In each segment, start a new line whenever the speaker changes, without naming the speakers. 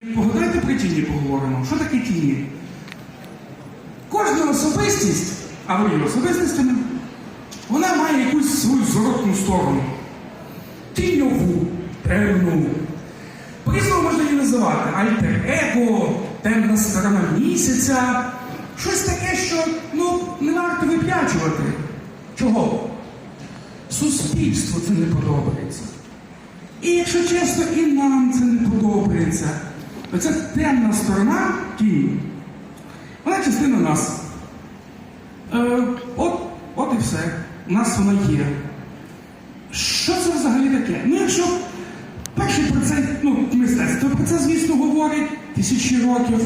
Погадайте про тіні поговоримо. Що таке тіні? Кожна особистість, а ви є особистостями, вона має якусь свою зворотну сторону. Тіньову, темну. По-різному можна її називати. Альтер-его, темна сторона місяця. Щось таке, що ну, не варто виплячувати. Чого? Суспільству це не подобається. І якщо чесно, і нам це не подобається. Оця темна сторона тіні, вона частина нас. Е, от, от і все. У нас вона є. Що це взагалі таке? Ну, якщо перший про це, ну, мистецтво про це, звісно, говорить тисячі років.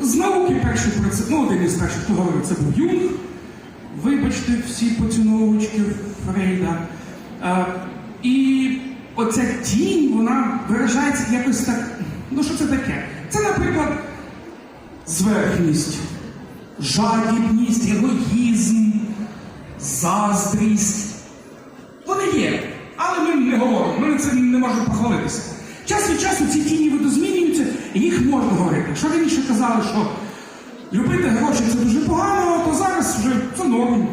З науки перший про це, ну, один із перших, хто говорив, це був Юнг. Вибачте, всі поціновувачки Фрейда. Е, і оця тінь, вона виражається якось так. Ну, що це таке? Це, наприклад, зверхність, жадібність, егоїзм, заздрість. Вони є, але ми не говоримо, ми на це не можемо похвалитися. Час від часу ці тіні видозмінюються, і їх можна говорити. Якщо раніше казали, що любити гроші це дуже погано, то зараз вже це норм.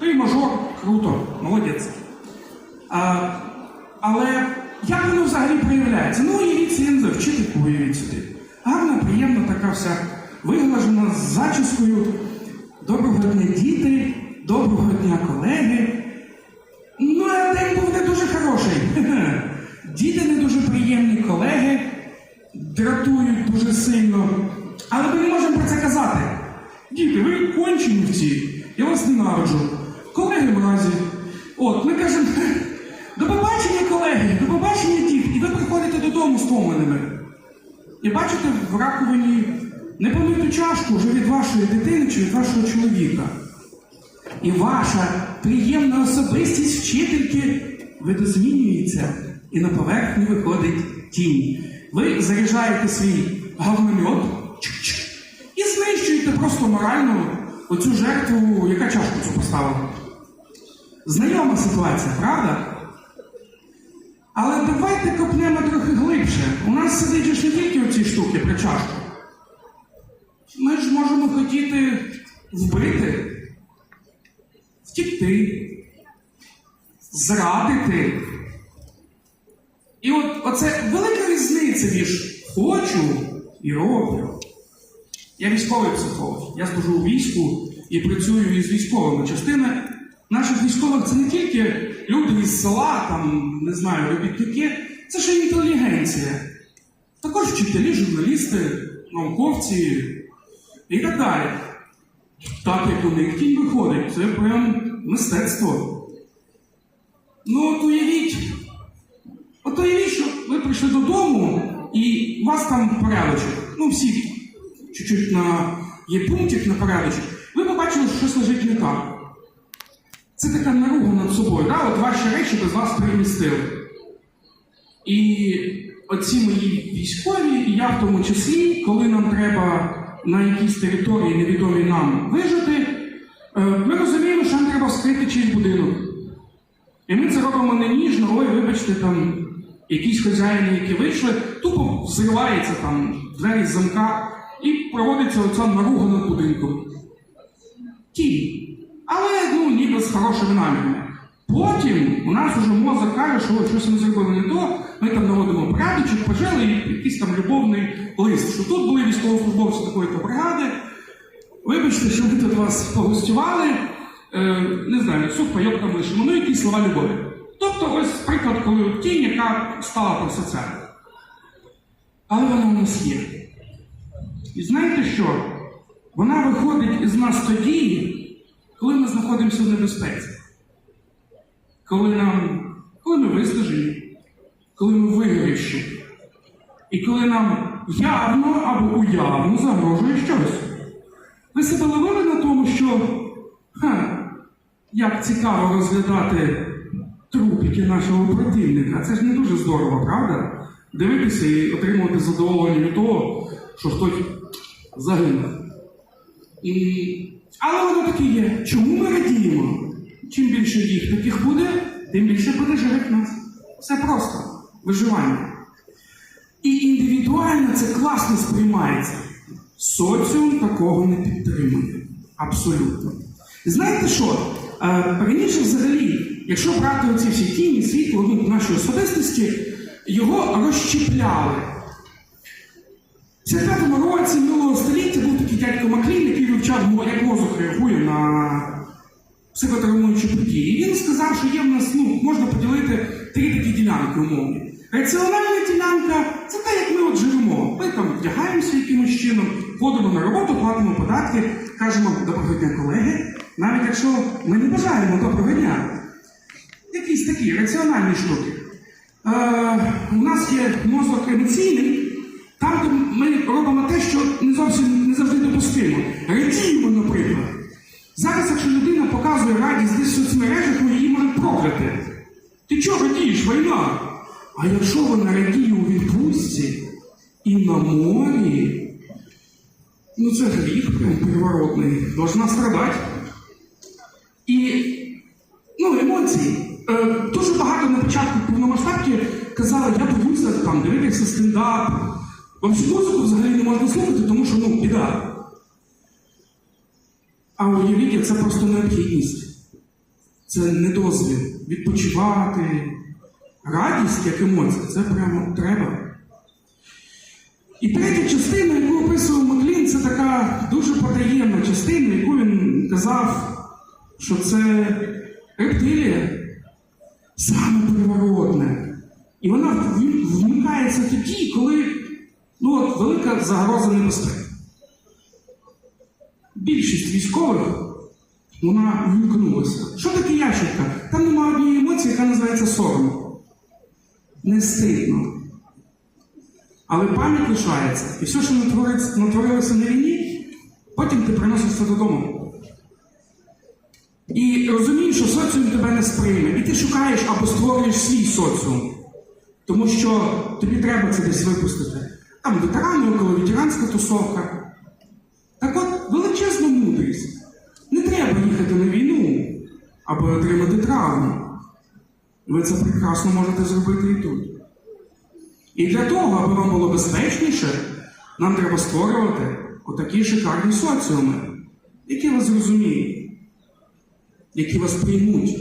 Ти мажор, круто, молодець. А, але як воно взагалі проявляється? Ну, уявіть собі, за вчительку уявіть собі. Гарна, приємна така вся виглажена з зачіскою. Доброго дня, діти, доброго дня, колеги. Ну, а день був не дуже хороший. Діти не дуже приємні, колеги дратують дуже сильно. Але ми не можемо про це казати. Діти, ви кончені всі, я вас ненавиджу. Колеги мразі. От, ми кажемо, до побачення, колеги, до побачення, діти, і ви приходите додому стомленими. І бачите в раковині непомиту чашку вже від вашої дитини чи від вашого чоловіка. І ваша приємна особистість вчительки видозмінюється, і на поверхню виходить тінь. Ви заряджаєте свій гавномет і знищуєте просто морально оцю жертву, яка чашку цю поставила. Знайома ситуація, правда? Але давайте копнемо трохи глибше. У нас сидить ж не тільки оці штуки при чашку. Ми ж можемо хотіти вбити, втікти, зрадити. І от оце велика різниця між хочу і роблю. Я військовий психолог. Я служу у війську і працюю із військовими. Частина наших військових це не тільки люди із села, там, не знаю, робітники, це ще інтелігенція. Також вчителі, журналісти, науковці і так далі. Так як у них тінь виходить, це прям мистецтво. Ну, от уявіть, от уявіть, що ви прийшли додому і у вас там порядочок. Ну, всі чуть-чуть на є пунктик на порядочок. Ви побачили, що щось лежить не так. Це така наруга над собою. Да? От ваші речі без вас перемістили. І оці мої військові, і я в тому числі, коли нам треба на якійсь території невідомій нам вижити, е, ми розуміємо, що нам треба вскрити чийсь будинок. І ми це робимо не ніжно, ой, вибачте, там якісь хазяїни, які вийшли, тупо взривається там двері з замка і проводиться оця наруга над будинком. Тінь. Але ну, ніби з хорошими намірами. Потім у нас уже мозок каже, що щось ми зробили не то, ми там наводимо порядочок, пожили і якийсь там любовний лист, що тут були військовослужбовці такої-то бригади. Вибачте, що ми тут вас погостювали, е, не знаю, суп пайок там лишимо, ну якісь слова любові. Тобто, ось приклад, коли тінь, яка стала про все це. Але вона у нас є. І знаєте що? Вона виходить із нас тоді, коли ми знаходимося в небезпеці. Коли нам, коли ми виснажені, коли ми вигоріші. І коли нам явно або уявно загрожує щось. Ви себе ловили на тому, що ха, як цікаво розглядати трупики нашого противника. Це ж не дуже здорово, правда? Дивитися і отримувати задоволення від того, що хтось загинув. І... Але воно таке є. Чому ми радіємо? Чим більше їх таких буде, тим більше буде живих нас. Все просто. Виживання. І індивідуально це класно сприймається. Соціум такого не підтримує. Абсолютно. Знаєте що? Е, раніше взагалі, якщо брати оці всі тіні, світло ну, нашої особистості, його розщепляли. В 55-му році минулого століття був такий дядько Маклін, вивчав, як мозок реагує на психотравмуючі події. І він сказав, що є в нас, ну, можна поділити три такі ділянки умовні. Раціональна ділянка це те, як ми от живемо. Ми там вдягаємося якимось чином, ходимо на роботу, платимо податки, кажемо доброго дня, колеги. Навіть якщо ми не бажаємо доброго дня. Якісь такі раціональні штуки. Е, у нас є мозок емоційний, там де ми робимо те, що не зовсім не завжди допустимо. Радіємо, наприклад. Зараз, якщо людина показує радість десь в соцмережах, то її можуть прокляти. Ти чого радієш, війна? А якщо вона радіє у відпустці і на морі, ну це гріх прям переворотний, должна страдати. І ну, емоції. Е, дуже багато на початку повномасштабки казали, я боюся там дивитися стендап. Взагалі музику взагалі не можна слухати, тому що ну, біда. А уявіть, це просто необхідність. Це не дозвіл. Відпочивати. Радість як емоція, це прямо треба. І третя частина, яку описував Маклін, це така дуже потаємна частина, яку він казав, що це рептилія, саме приворотне. І вона вмикається тоді, коли ну, от, велика загроза небезпеки. Більшість військових вона вмкнулася. Що таке ящерка? Там немає однієї емоції, яка називається сором. Не стидно. Але пам'ять лишається. І все, що натворилося на війні, потім ти приносиш це додому. І розумієш, що соціум тебе не сприйме. І ти шукаєш або створюєш свій соціум. Тому що тобі треба це десь випустити. Там ветерани, около ветеранська тусовка. Так от, величезна мудрість. Не треба їхати на війну, аби отримати травму. Ви це прекрасно можете зробити і тут. І для того, аби вам було безпечніше, нам треба створювати отакі шикарні соціуми, які вас зрозуміють, які вас приймуть.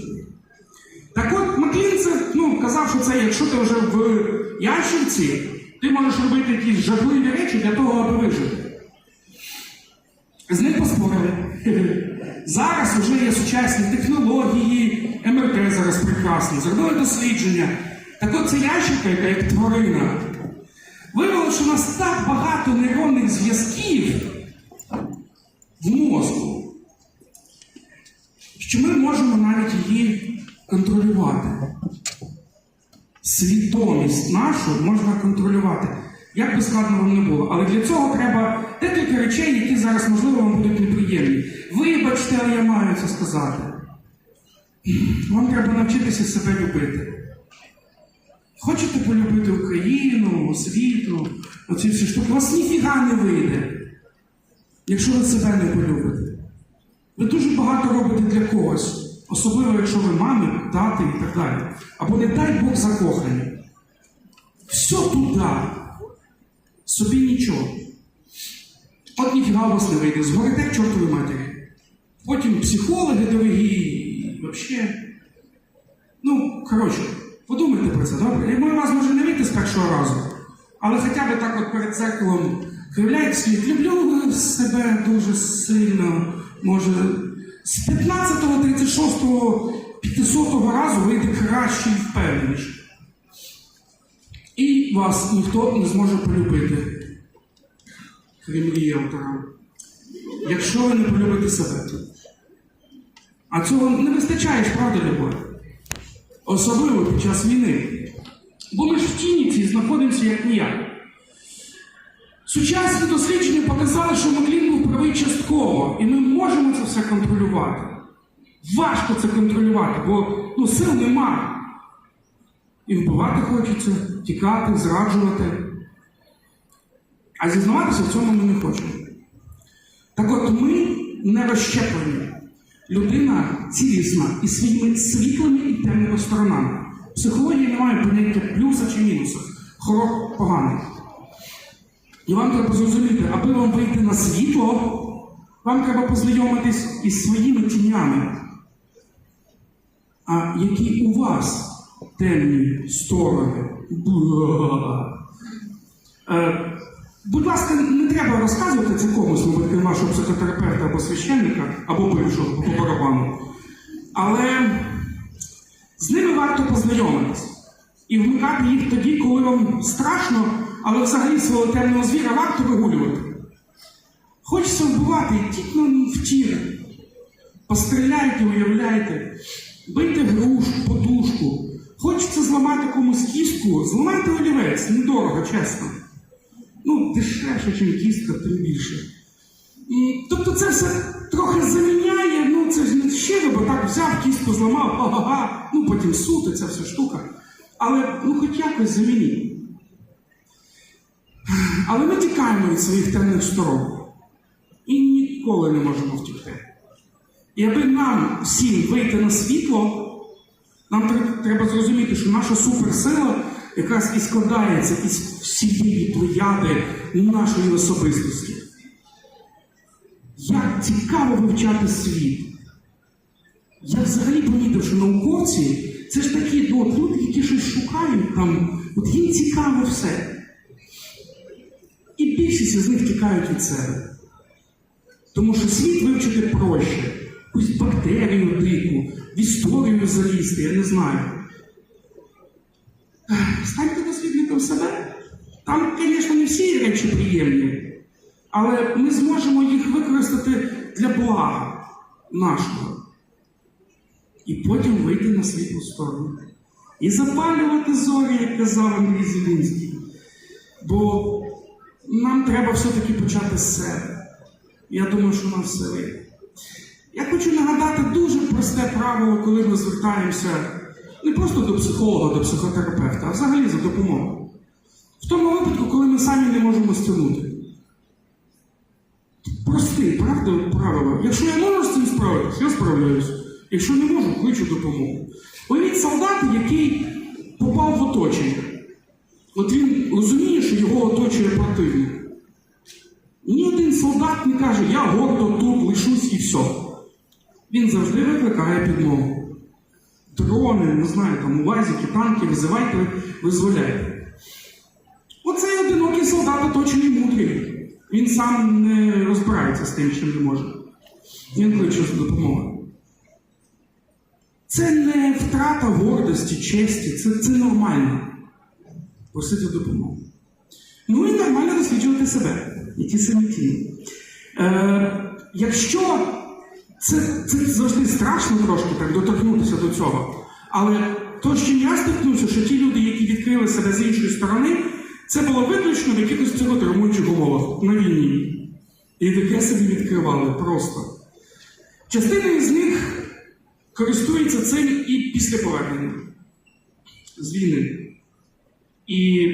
Так от Маклін це, ну, казав, що це якщо ти вже в ящерці, ти можеш робити якісь жахливі речі для того, аби вижити. З ним поспорили. Зараз вже є сучасні технології, МРТ зараз прекрасно, зробили дослідження. Так от ця ящерка, яка як тварина, виявилося, що у нас так багато нейронних зв'язків в мозку, що ми можемо навіть її контролювати. Свідомість нашу можна контролювати. Як би складно вам не було. Але для цього треба декілька речей, які зараз, можливо, вам будуть неприємні. Вибачте, але я маю це сказати. Вам треба навчитися себе любити. Хочете полюбити Україну, освіту, оці всі штуки, у вас ніфіга не вийде, якщо ви себе не полюбите. Ви дуже багато робите для когось, особливо якщо ви мами, тати і так далі. Або не дай Бог закохані. Все туди. Собі нічого. От ніфіга у вас не вийде, згорите к чортовій матері. Потім психологи дорогі, і взагалі. Ну, коротше, подумайте про це, добре? Я маю вас може не вийти з першого разу, але хоча б так от перед зеркалом кривляйте світ, люблю себе дуже сильно. Може, з 15-го, 36-го, 500-го разу вийде краще і впевненіше. І вас ніхто не зможе полюбити, крім її автора. Якщо ви не полюбите себе. А цього не вистачає правда, любов? Особливо під час війни. Бо ми ж в тіні цій знаходимося як ніяк. Сучасні дослідження показали, що Маклін був правий частково, і ми можемо це все контролювати. Важко це контролювати, бо ну, сил нема. І вбивати хочеться, тікати, зраджувати. А зізнаватися в цьому ми не хочемо. Так от ми не розщеплені. Людина цілісна і своїми світлими і темними сторонами. В психології немає поняття плюса чи мінуса. хоро- поганий. І вам треба зрозуміти, аби вам вийти на світло, вам треба познайомитись із своїми тінями. А які у вас темні сторони? Е, будь ласка, не треба розказувати це комусь, мабуть, крім вашого психотерапевта або священника, або бившого по барабану. Але з ними варто познайомитись і вмикати їх тоді, коли вам страшно, але взагалі свого темного звіра варто вигулювати. Хочеться вбивати, йдіть нам в тір. Постріляйте, уявляйте, бийте грушу, подушку. Хочеться зламати комусь кістку, зламайте олівець, недорого, чесно. Ну, дешевше, ніж кістка, тим більше. М, Тобто це все трохи заміняє, ну це ж не щиро, бо так взяв, кістку зламав, га-га-га, ну потім суд, і ця вся штука. Але ну хоч якось замініть. Але ми тікаємо від своїх темних сторон і ніколи не можемо втікти. І аби нам всім вийти на світло, нам треба зрозуміти, що наша суперсила якраз і складається із всієї плеяди нашої особистості. Як цікаво вивчати світ. Я взагалі помітив, що науковці це ж такі от люди, які щось шукають там, от їм цікаво все. Більшість з них тікають від себе. Тому що світ вивчити проще. Якусь бактерію дику, в історію залізти, я не знаю. Станьте дослідником себе. Там, звісно, не всі речі приємні, але ми зможемо їх використати для блага нашого. І потім вийти на світлу сторону. І запалювати зорі, як казав Андрій Зілінський. Бо нам треба все-таки почати з себе. Я думаю, що нам все вийде. Я хочу нагадати дуже просте правило, коли ми звертаємося не просто до психолога, до психотерапевта, а взагалі за допомогою. В тому випадку, коли ми самі не можемо стягнути. Правда, правило. Якщо я можу з цим справитися, я справляюсь. Якщо не можу, кличу допомогу. Уявіть солдата, який попав в оточення. От він розуміє, що його оточує противник. Ні один солдат не каже, я гордо тут лишусь і все. Він завжди викликає підмогу. Дрони, не знаю, там УАЗики, танки, визивайте, визволяйте. Оцей одинокий солдат оточений мудрий. Він сам не розбирається з тим, чим не може. Він кличе за допомогою. Це не втрата гордості, честі, це, це нормально. Просити допомогу. Ну і нормально досліджувати себе і ті самі тіні. Е, якщо це, це завжди страшно трошки так доторкнутися до цього. Але то, з чим я стикнувся, що ті люди, які відкрили себе з іншої сторони, це було виключно в якихось психотравмуючих умовах на війні. І таке собі відкривали просто. Частина із них користується цим і після повернення з війни. І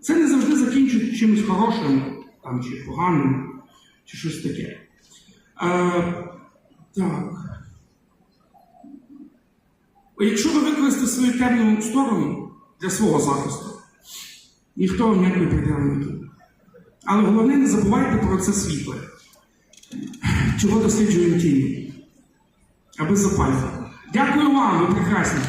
це не завжди закінчується чимось хорошим, там, чи поганим, чи щось таке. Е, так. Якщо ви використаєте свою темну сторону для свого захисту, ніхто вам ніякої приділи не буде. Але головне, не забувайте про це світле. Чого досліджуємо тіні? Аби запалити. Дякую вам, ви прекрасні.